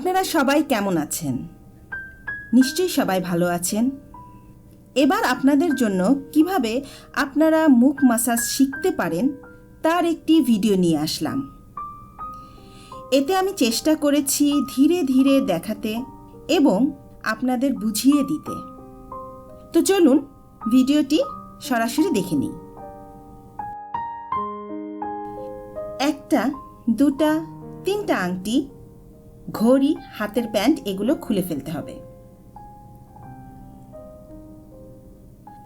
আপনারা সবাই কেমন আছেন? নিশ্চয়ই সবাই ভালো আছেন। এবার আপনাদের জন্য কীভাবে আপনারা মুখ মাসাজ শিখতে পারেন, তার একটি ভিডিও নিয়ে আসলাম। এতে আমি চেষ্টা করেছি ধীরে ধীরে দেখাতে এবং আপনাদের বুঝিয়ে দিতে। তো চলুন, ভিডিওটি সরাসরি দেখে নিই। একটা, দুটা, তিনটা আংটি ঘড়ি, হাতের প্যান্ট এগুলো খুলে ফেলতে হবে।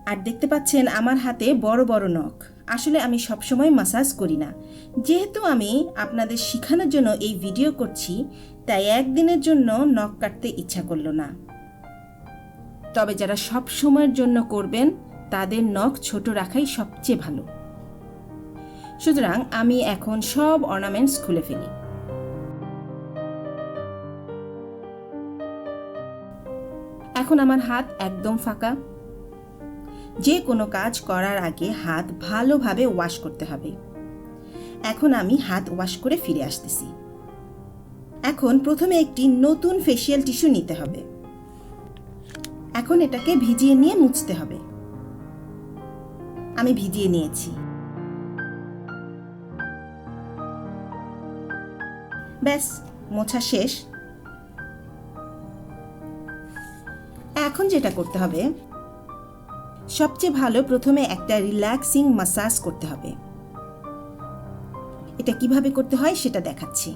আর দেখতে পাচ্ছেন আমার হাতে বড় বড় নখ। আসলে আমি সবসময় মাসাজ করি না। যেহেতু আমি আপনাদের শেখানোর জন্য এই ভিডিও করছি, তাই একদিনের জন্য নখ কাটতে ইচ্ছা করল না। তবে যারা সব সময়ের জন্য করবেন, তাদের নখ ছোট রাখাই সবচেয়ে ভালো। সুতরাং আমি এখন সব অর্নামেন্টস খুলে ফেলি। এখন আমার হাত একদম ফাঁকা। যে কোনো কাজ করার আগে হাত ভালোভাবে ওয়াশ করতে হবে। এখন আমি হাত ওয়াশ করে ফিরে আসতেছি। এখন প্রথমে একটি নতুন ফেসিয়াল টিস্যু নিতে হবে। এখন এটাকে ভিজিয়ে নিয়ে মুছতে হবে। আমি ভিজিয়ে নিয়েছি। ব্যাস, মোছা শেষ। এখন যেটা করতে হবে, সবচেয়ে ভালো প্রথমে একটা রিল্যাক্সিং মাসাজ করতে হবে। এটা কীভাবে করতে হয় সেটা দেখাচ্ছি।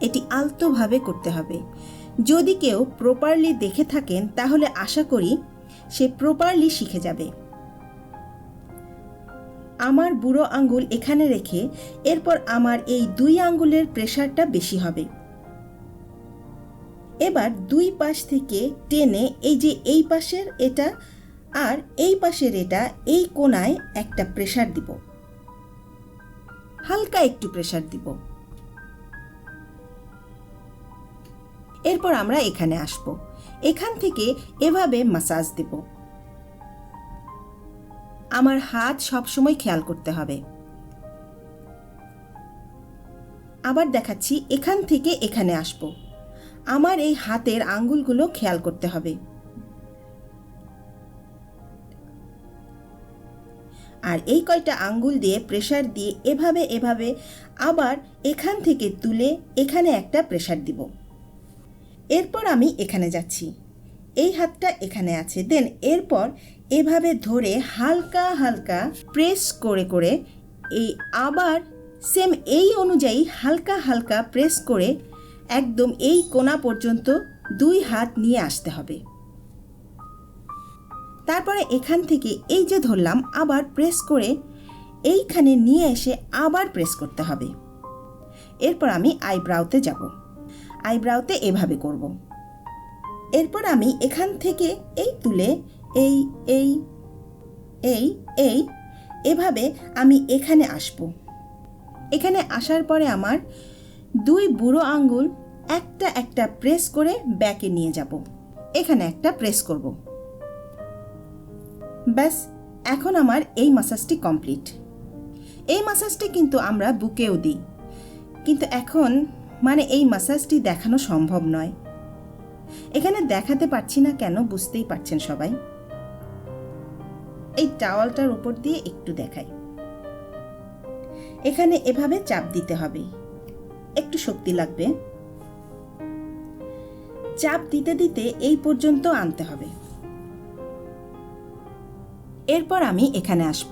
এটি আলতোভাবে করতে হবে। যদি কেউ প্রপারলি দেখে থাকেন, তাহলে আশা করি সে প্রপারলি শিখে যাবে। আমার বুড়ো আঙ্গুল এখানে রেখে, এরপর আমার এই দুই আঙ্গুলের প্রেশারটা বেশি হবে। এবার দুই পাশ থেকে টেনে এই যে এই পাশের এটা আর এই পাশের এটা, এই কোনায় একটা প্রেশার দিব। হালকা একটু প্রেশার দিব। এরপর আমরা এখানে আসব। এখান থেকে এভাবে মাসাজ দেব। আমার হাত সবসময় খেয়াল করতে হবে। আবার দেখাচ্ছি, এখান থেকে এখানে আসব। আমার এই হাতের আঙ্গুলগুলো খেয়াল করতে হবে। আর এই কয়টা আঙ্গুল দিয়ে প্রেশার দিয়ে এভাবে এভাবে আবার এখান থেকে তুলে এখানে একটা প্রেশার দিব। এরপর আমি এখানে যাচ্ছি। এই হাতটা এখানে আছে। দেন এরপর এভাবে ধরে হালকা হালকা প্রেস করে করে এই আবার সেম এই অনুযায়ী হালকা হালকা প্রেস করে একদম এই কোনা পর্যন্ত দুই হাত নিয়ে আসতে হবে। তারপরে এখান থেকে এই যে ধরলাম, আবার প্রেস করে এইখানে নিয়ে এসে আবার প্রেস করতে হবে। এরপর আমি আইব্রাউতে যাব। আইব্রাউতে এভাবে করব। এরপর আমি এখান থেকে এই তুলে এই এই এই এই, এভাবে আমি এখানে আসব। এখানে আসার পরে আমার দুই বুড়ো আঙ্গুল একটা একটা প্রেস করে ব্যাকে নিয়ে যাব। এখানে একটা প্রেস করব। ব্যাস, এখন আমার এই মাসাজটি কমপ্লিট। এই মাসাজটি কিন্তু আমরা বুকেও দিই। কিন্তু এখন মানে এই মাসাজটি দেখানো সম্ভব নয়। এখানে দেখাতে পারছি না কেন, বুঝতেই পারছেন সবাই। এই টাওয়ালটার উপর দিয়ে একটু দেখাই। এখানে এভাবে চাপ দিতে হবে। একটু শক্তি লাগবে। চাপ দিতে দিতে এই পর্যন্ত আনতে হবে। এরপর আমি এখানে আসব।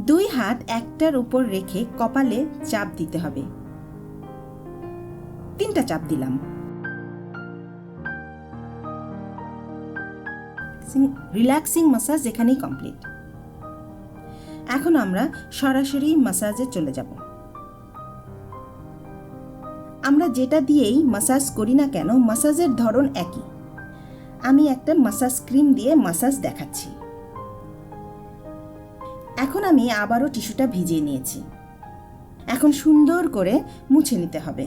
দুই হাত একটার উপর রেখে কপালে চাপ দিতে হবে। তিনটা চাপ দিলাম। রিল্যাক্সিং মাসাজ এখানেই কমপ্লিট এখন আমরা সরাসরি মাসাজে চলে যাব। আমরা যেটা দিয়েই মাসাজ করি না কেন মাসাজের ধরন একই। আমি একটা মাসাজ ক্রিম দিয়ে মাসাজ দেখাচ্ছি। এখন আমি আবারও টিস্যুটা ভিজিয়ে নিয়েছি। এখন সুন্দর করে মুছে নিতে হবে।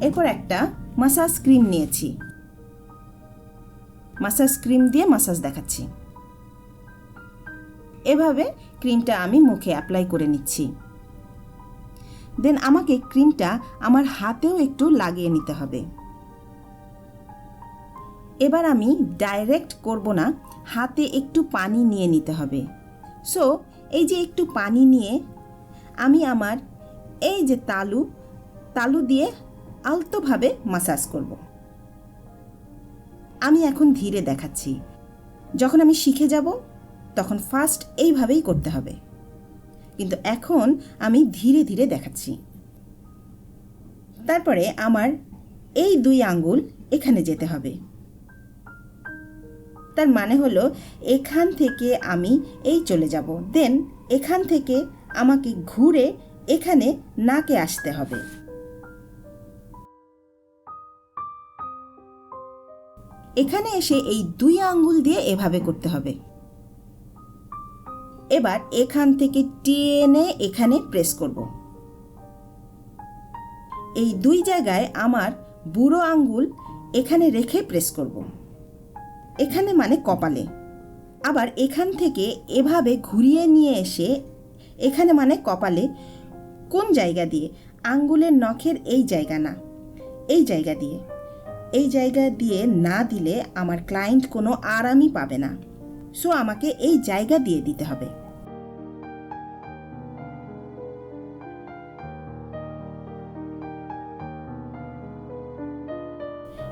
এরপর একটা মাসাজ ক্রিম নিয়েছি। মাসাজ ক্রিম দিয়ে মাসাজ দেখাচ্ছি। এভাবে ক্রিমটা আমি মুখে অ্যাপ্লাই করে নিচ্ছি। দেন আমাকে ক্রিমটা আমার হাতেও একটু লাগিয়ে নিতে হবে। এবার আমি ডাইরেক্ট করব না, হাতে একটু পানি নিয়ে নিতে হবে। সো এই যে একটু পানি নিয়ে আমি আমার এই যে তালু তালু দিয়ে আলতোভাবে মাসাজ করব। আমি এখন ধীরে দেখাচ্ছি। যখন আমি শিখে যাব, তখন ফার্স্ট এইভাবেই করতে হবে। কিন্তু এখন আমি ধীরে ধীরে দেখাচ্ছি। তারপরে আমার এই দুই আঙ্গুল এখানে যেতে হবে। তার মানে হলো, এখান থেকে আমি এই চলে যাব। দেন এখান থেকে আমাকে ঘুরে এখানে নাকে আসতে হবে। এখানে এসে এই দুই আঙ্গুল দিয়ে এভাবে করতে হবে। এবার এখান থেকে টেনে এখানে প্রেস করব। এই দুই জায়গায় আমার বুড়ো আঙ্গুল এখানে রেখে প্রেস করব। এখানে মানে কপালে। আবার এখান থেকে এভাবে ঘুরিয়ে নিয়ে এসে এখানে মানে কপালে কোন জায়গা দিয়ে? আঙ্গুলের নখের এই জায়গা না, এই জায়গা দিয়ে। এই জায়গা দিয়ে না দিলে আমার ক্লায়েন্ট কোনো আরামই পাবে না। সো আমাকে এই জায়গা দিয়ে দিতে হবে।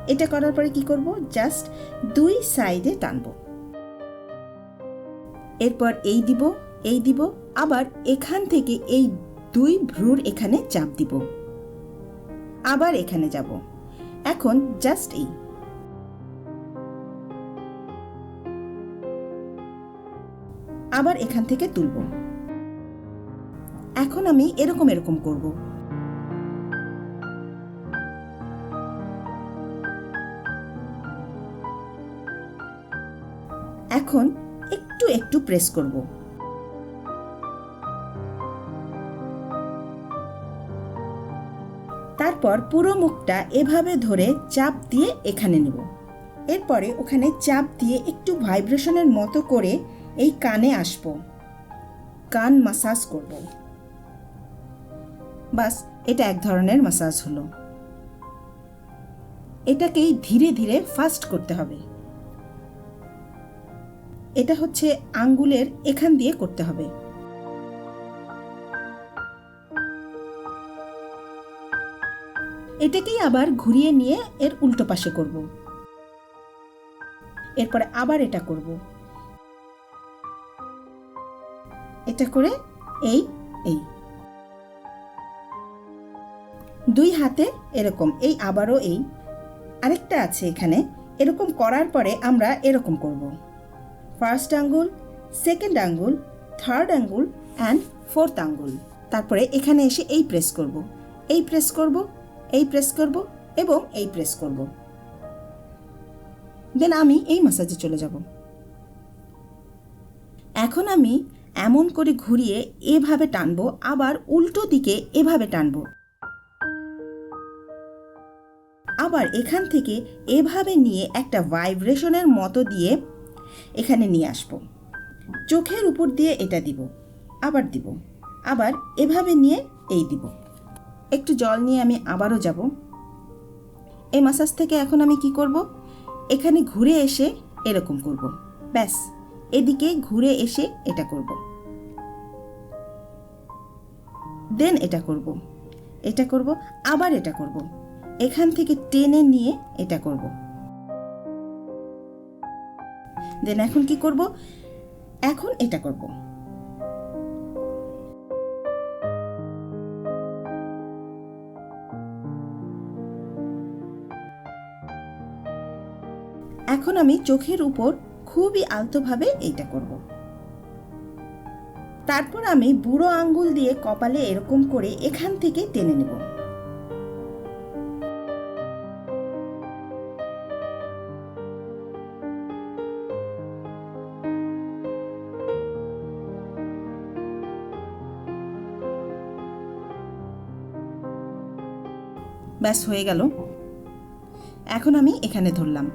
এটা করার পরে কি করব? জাস্ট দুই সাইডে টানব। এরপর এই দিব এই দিব, আবার এখান থেকে এই দুই ভ্রুর এখানে চাপ দিব। আবার এখানে যাব। এখন জাস্ট এই। আবার এখান থেকে তুলব। এখন আমি এরকম এরকম করব। এখন একটু একটু প্রেস করব। তারপর পুরো মুখটা এভাবে ধরে চাপ দিয়ে এখানে নেব। এরপরে ওখানে চাপ দিয়ে একটু ভাইব্রেশনের মতো করে এই কানে আসব। কান মাসাজ করব। বাস, এটা এক ধরনের মাসাজ হলো। এটাকেই ধীরে ধীরে ফাস্ট করতে হবে। এটা হচ্ছে আঙ্গুলের এখান দিয়ে করতে হবে। এটাকেই আবার ঘুরিয়ে নিয়ে এর উল্টো পাশে করব। এরপরে আবার এটা করব। এটা করে এই এই। দুই হাতে এরকম, এই আবারও এই। আরেকটা আছে এখানে। এরকম করার পরে আমরা এরকম করব। ফার্স্ট আঙ্গুল সেকেন্ড আঙ্গুল থার্ড আঙ্গুল অ্যান্ড ফোর্থ আঙ্গুল তারপরে এখানে এসে এই প্রেস করব। এই প্রেস করব এই প্রেস করব এবং এই প্রেস করব। দেন আমি এই মাসাজে চলে যাব। এখন আমি এমন করে ঘুরিয়ে এভাবে টানবো, আবার উল্টো দিকে এভাবে টানবো। আবার এখান থেকে এভাবে নিয়ে একটা ভাইব্রেশনের মতো দিয়ে এখানে নিয়ে আসব। চোখের উপর দিয়ে এটা দিব, আবার দিব, আবার এভাবে নিয়ে এই দিব। একটু জল নিয়ে আমি আবারও যাব। এই মাসাজ থেকে এখন আমি কি করব? এখানে ঘুরে এসে এরকম করব। ব্যাস, এদিকে ঘুরে এসে এটা করব। দেন এটা করব। এটা করব, আবার এটা করব। এখান থেকে টেনে নিয়ে এটা করব। দেন এখন কি করব? এখন এটা করব। এখন আমি চোখের উপর খুবই আলতোভাবে এইটা করব। তারপর আমি বুড়ো আঙ্গুল দিয়ে কপালে এরকম করে এখান থেকে টেনে নেব। ব্যাস, হয়ে গেল। এখন আমি এখানে ধরলাম।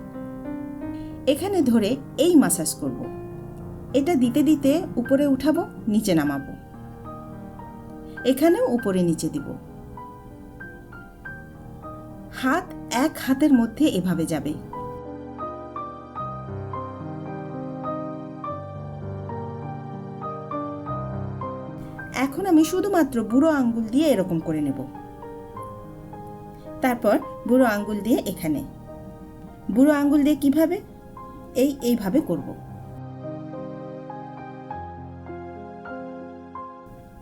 এখানে ধরে এই মাসাজ করব। এটা দিতে দিতে উপরে উঠাবো, নিচে নামাবো। এখানেও উপরে নিচে দিব। হাত এক হাতের মধ্যে এভাবে যাবে। এখন আমি শুধুমাত্র বুড়ো আঙ্গুল দিয়ে এরকম করে নেব। তারপর বুড়ো আঙ্গুল দিয়ে এখানে। বুড়ো আঙ্গুল দিয়ে কীভাবে? এই, এইভাবে করব।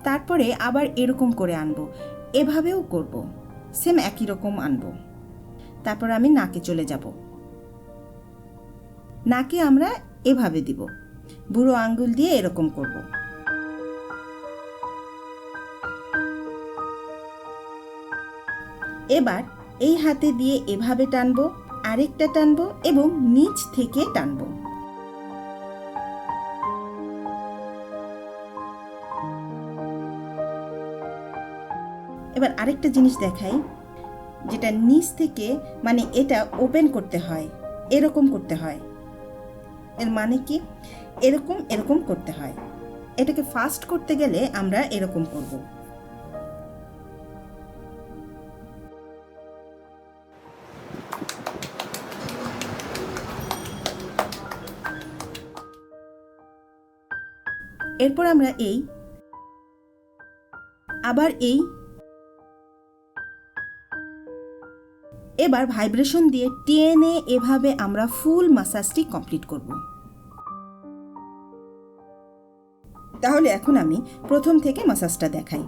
তারপরে আবার এরকম করে আনব। এভাবেও করব। সেম একই রকম আনব। তারপর আমি নাকে চলে যাব। নাকে আমরা এভাবে দিব। বুড়ো আঙ্গুল দিয়ে এরকম করব। এবার এই হাতে দিয়ে এভাবে টানবো। আরেকটা টানবো এবং নিচ থেকে টানবো। এবার আরেকটা জিনিস দেখাই, যেটা নিচ থেকে মানে এটা ওপেন করতে হয়, এরকম করতে হয়। এর মানে কি? এরকম এরকম করতে হয়। এটাকে ফাস্ট করতে গেলে আমরা এরকম করব। এরপর আমরা এই, আবার এই, এবার ভাইব্রেশন দিয়ে টেনে এভাবে আমরা ফুল মাসাজটি কমপ্লিট করব। তাহলে এখন আমি প্রথম থেকে মাসাজটা দেখাই।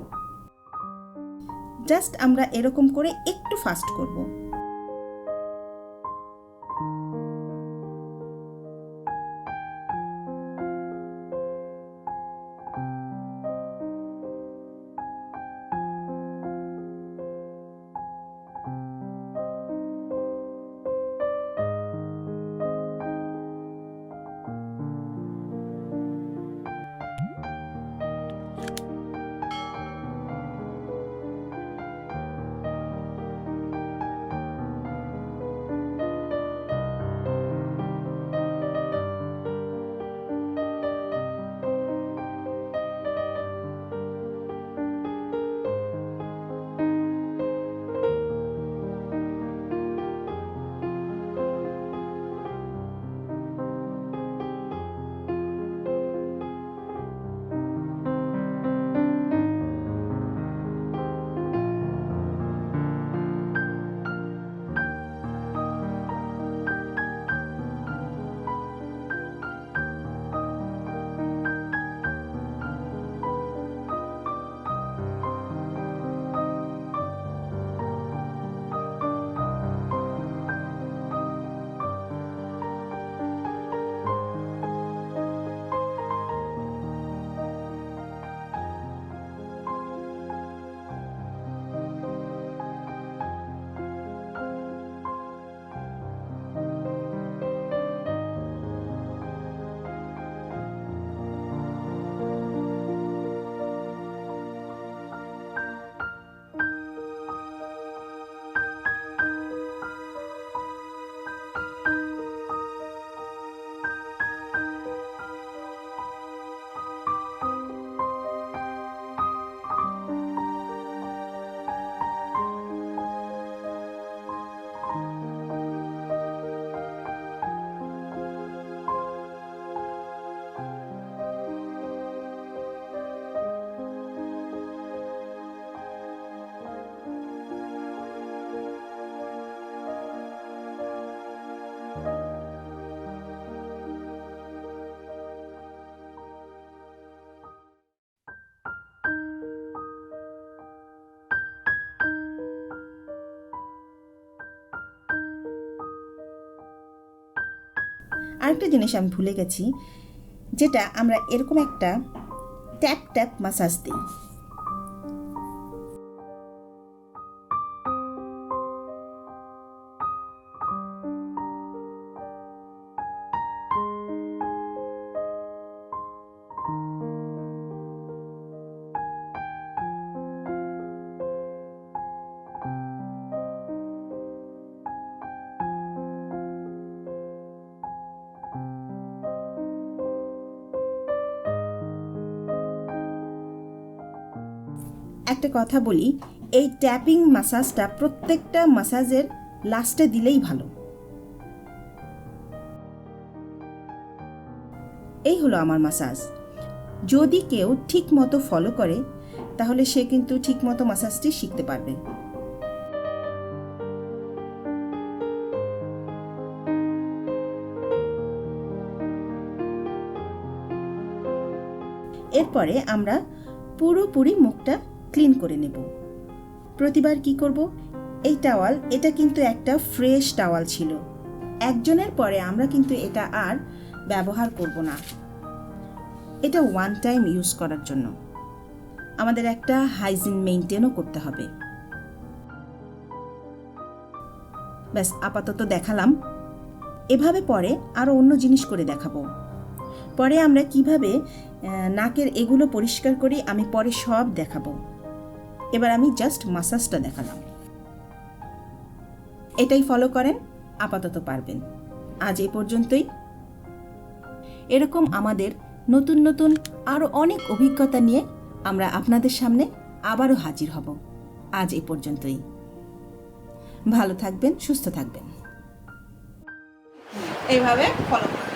জাস্ট আমরা এরকম করে একটু ফাস্ট করব। আরেকটা জিনিস আমি ভুলে গেছি যেটা আমরা এরকম একটা ট্যাপ ট্যাপ মাসাজ দিই। একটা কথা বলি, এই ট্যাপিং মাসাজটা প্রত্যেকটা মাসাজের লাস্টে দিলেই ভালো। এই হলো আমার মাসাজ যদি কেউ ঠিক মতো ফলো করে, তাহলে সে কিন্তু ঠিক মতো মাসাজটি শিখতে পারবে। এরপরে আমরা পুরোপুরি মুখটা ক্লিন করে নেব। প্রতিবার কি করব? এই টাওয়াল, এটা কিন্তু একটা ফ্রেশ টাওয়াল ছিল। একজনের পরে আমরা কিন্তু এটা আর ব্যবহার করব না। এটা ওয়ান টাইম ইউজ করার জন্য। আমাদের একটা হাইজিন মেনটেনও করতে হবে। ব্যাস, আপাতত দেখালাম। এভাবে পরে আরও অন্য জিনিস করে দেখাবো। পরে আমরা কীভাবে নাকের এগুলো পরিষ্কার করি, আমি পরে সব দেখাবো। এবার আমি জাস্ট মাসাজটা দেখালাম। এটাই ফলো করেন, আপাতত পারবেন। আজ এই পর্যন্তই। এরকম আমাদের নতুন নতুন আরও অনেক অভিজ্ঞতা নিয়ে আমরা আপনাদের সামনে আবারও হাজির হব। আজ এ পর্যন্তই। ভালো থাকবেন, সুস্থ থাকবেন। এইভাবে ফলো